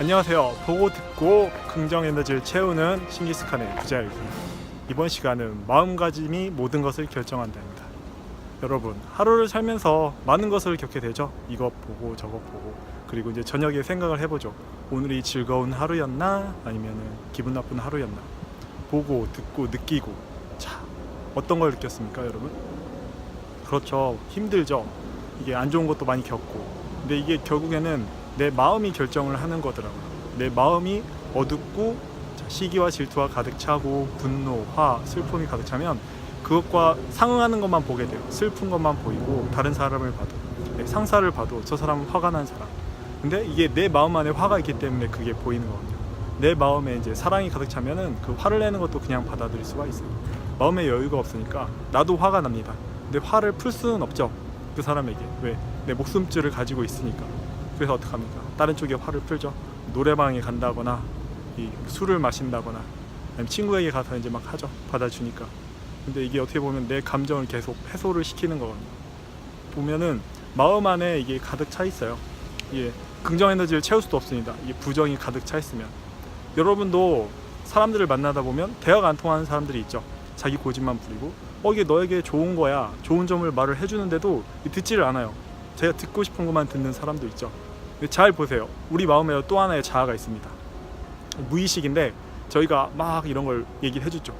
안녕하세요. 보고 듣고 긍정 에너지를 채우는 싱기스칸의 부자일기. 이번 시간은 마음가짐이 모든 것을 결정한다입니다. 여러분, 하루를 살면서 많은 것을 겪게 되죠. 이것 보고 저것 보고 그리고 이제 저녁에 생각을 해보죠. 오늘이 즐거운 하루였나 아니면 기분 나쁜 하루였나. 보고 듣고 느끼고 자 어떤 걸 느꼈습니까, 여러분? 그렇죠. 힘들죠. 이게 안 좋은 것도 많이 겪고. 근데 이게 결국에는 내 마음이 결정을 하는 거더라고요. 내 마음이 어둡고 자, 시기와 질투와 가득 차고 분노, 화, 슬픔이 가득 차면 그것과 상응하는 것만 보게 돼요. 슬픈 것만 보이고 다른 사람을 봐도 네, 상사를 봐도 저 사람은 화가 난 사람. 근데 이게 내 마음 안에 화가 있기 때문에 그게 보이는 거거든요. 내 마음에 이제 사랑이 가득 차면은 그 화를 내는 것도 그냥 받아들일 수가 있어요. 마음에 여유가 없으니까 나도 화가 납니다. 근데 화를 풀 수는 없죠. 그 사람에게 왜 내 목숨줄을 가지고 있으니까. 그래서 어떡합니까? 다른 쪽에 화를 풀죠. 노래방에 간다거나 이 술을 마신다거나 친구에게 가서 이제 막 하죠. 받아주니까. 근데 이게 어떻게 보면 내 감정을 계속 해소를 시키는 거거든요. 보면은 마음 안에 이게 가득 차 있어요. 예, 긍정 에너지를 채울 수도 없습니다. 이게 부정이 가득 차 있으면 여러분도 사람들을 만나다 보면 대화가 안 통하는 사람들이 있죠. 자기 고집만 부리고 어 이게 너에게 좋은 거야 좋은 점을 말을 해주는데도 듣지를 않아요. 제가 듣고 싶은 것만 듣는 사람도 있죠. 잘 보세요. 우리 마음에 또 하나의 자아가 있습니다. 무의식인데 저희가 막 이런 걸 얘기를 해주죠.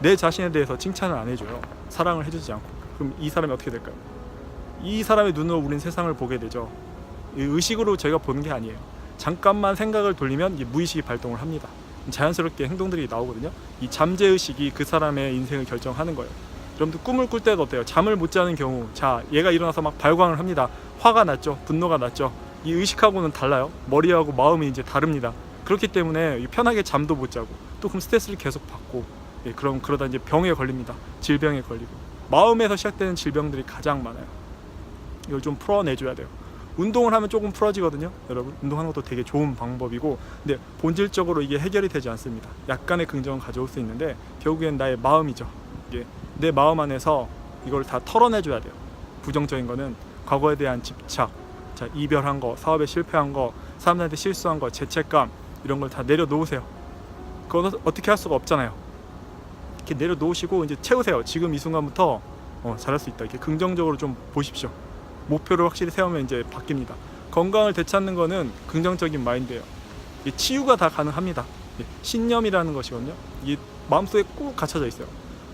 내 자신에 대해서 칭찬을 안 해줘요. 사랑을 해주지 않고. 그럼 이 사람이 어떻게 될까요? 이 사람의 눈으로 우린 세상을 보게 되죠. 이 의식으로 저희가 보는 게 아니에요. 잠깐만 생각을 돌리면 이 무의식이 발동을 합니다. 자연스럽게 행동들이 나오거든요. 이 잠재 의식이 그 사람의 인생을 결정하는 거예요. 여러분들 꿈을 꿀 때도 어때요? 잠을 못 자는 경우, 자 얘가 일어나서 막 발광을 합니다. 화가 났죠, 분노가 났죠. 이 의식하고는 달라요. 머리하고 마음이 이제 다릅니다. 그렇기 때문에 편하게 잠도 못 자고 또 그럼 스트레스를 계속 받고 예, 그럼 그러다 이제 병에 걸립니다. 질병에 걸리고 마음에서 시작되는 질병들이 가장 많아요. 이걸 좀 풀어내줘야 돼요. 운동을 하면 조금 풀어지거든요, 여러분. 운동하는 것도 되게 좋은 방법이고, 근데 본질적으로 이게 해결이 되지 않습니다. 약간의 긍정을 가져올 수 있는데 결국엔 나의 마음이죠. 이게 내 마음 안에서 이걸 다 털어내줘야 돼요. 부정적인 거는 과거에 대한 집착, 자 이별한 거, 사업에 실패한 거, 사람들한테 실수한 거, 죄책감 이런 걸 다 내려놓으세요. 그건 어- 어떻게 할 수가 없잖아요. 이렇게 내려놓으시고 이제 채우세요. 지금 이 순간부터 어, 잘할 수 있다. 이렇게 긍정적으로 좀 보십시오. 목표를 확실히 세우면 이제 바뀝니다. 건강을 되찾는 거는 긍정적인 마인드예요. 이 치유가 다 가능합니다. 예, 신념이라는 것이거든요. 이게 마음속에 꼭 갇혀져 있어요.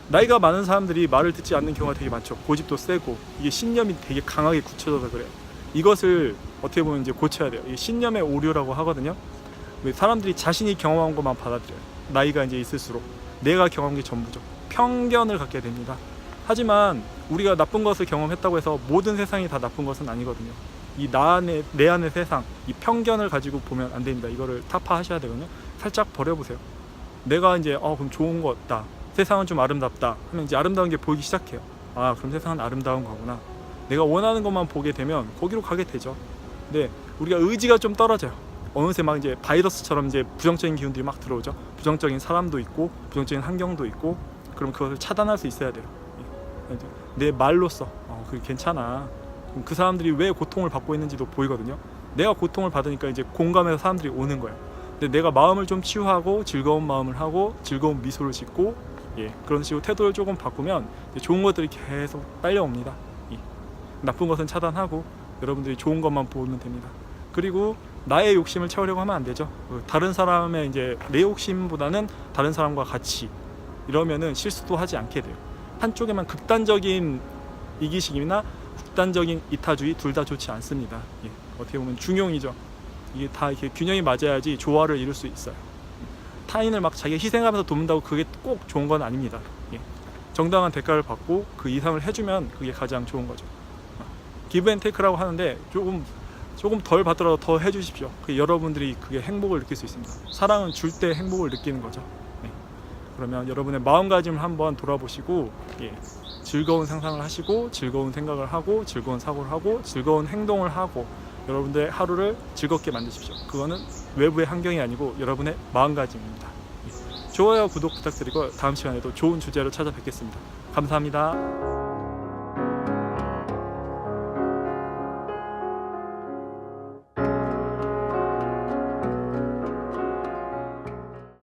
나이가 많은 사람들이 말을 듣지 않는 경우가 되게 많죠. 고집도 세고 이게 신념이 되게 강하게 굳혀져서 그래요. 이것을 어떻게 보면 이제 고쳐야 돼요. 이 신념의 오류라고 하거든요. 왜 사람들이 자신이 경험한 것만 받아들여요. 나이가 이제 있을수록 내가 경험한 게 전부죠. 편견을 갖게 됩니다. 하지만 우리가 나쁜 것을 경험했다고 해서 모든 세상이 다 나쁜 것은 아니거든요. 이 나 안에 내 안의 세상, 이 편견을 가지고 보면 안 됩니다. 이거를 타파하셔야 되거든요. 살짝 버려보세요. 내가 이제 어 그럼 좋은 거다. 세상은 좀 아름답다. 하면 이제 아름다운 게 보이기 시작해요. 아 그럼 세상은 아름다운 거구나. 내가 원하는 것만 보게 되면 거기로 가게 되죠. 근데 우리가 의지가 좀 떨어져요. 어느새 막 이제 바이러스처럼 이제 부정적인 기운들이 막 들어오죠. 부정적인 사람도 있고 부정적인 환경도 있고 그럼 그것을 차단할 수 있어야 돼요. 예. 내 말로써 어, 그게 괜찮아. 그 사람들이 왜 고통을 받고 있는지도 보이거든요. 내가 고통을 받으니까 이제 공감해서 사람들이 오는 거예요. 근데 내가 마음을 좀 치유하고 즐거운 마음을 하고 즐거운 미소를 짓고 예, 그런 식으로 태도를 조금 바꾸면 좋은 것들이 계속 딸려옵니다. 예. 나쁜 것은 차단하고 여러분들이 좋은 것만 보면 됩니다. 그리고 나의 욕심을 채우려고 하면 안 되죠. 그 다른 사람의 이제 내 욕심보다는 다른 사람과 같이 이러면은 실수도 하지 않게 돼요. 한쪽에만 극단적인 이기심이나 극단적인 이타주의 둘 다 좋지 않습니다. 예, 어떻게 보면 중용이죠. 이게 다 이렇게 균형이 맞아야지 조화를 이룰 수 있어요. 타인을 막 자기가 희생하면서 돕는다고 그게 꼭 좋은 건 아닙니다. 예. 정당한 대가를 받고 그 이상을 해주면 그게 가장 좋은 거죠. 기브 앤 테이크라고 하는데 조금 조금 덜 받더라도 더 해주십시오. 그 여러분들이 그게 행복을 느낄 수 있습니다. 사랑은 줄 때 행복을 느끼는 거죠. 네. 그러면 여러분의 마음가짐을 한번 돌아보시고 예, 즐거운 상상을 하시고 즐거운 생각을 하고 즐거운 사고를 하고 즐거운 행동을 하고 여러분들의 하루를 즐겁게 만드십시오. 그거는 외부의 환경이 아니고 여러분의 마음가짐입니다. 예. 좋아요, 구독 부탁드리고 다음 시간에도 좋은 주제로 찾아뵙겠습니다. 감사합니다.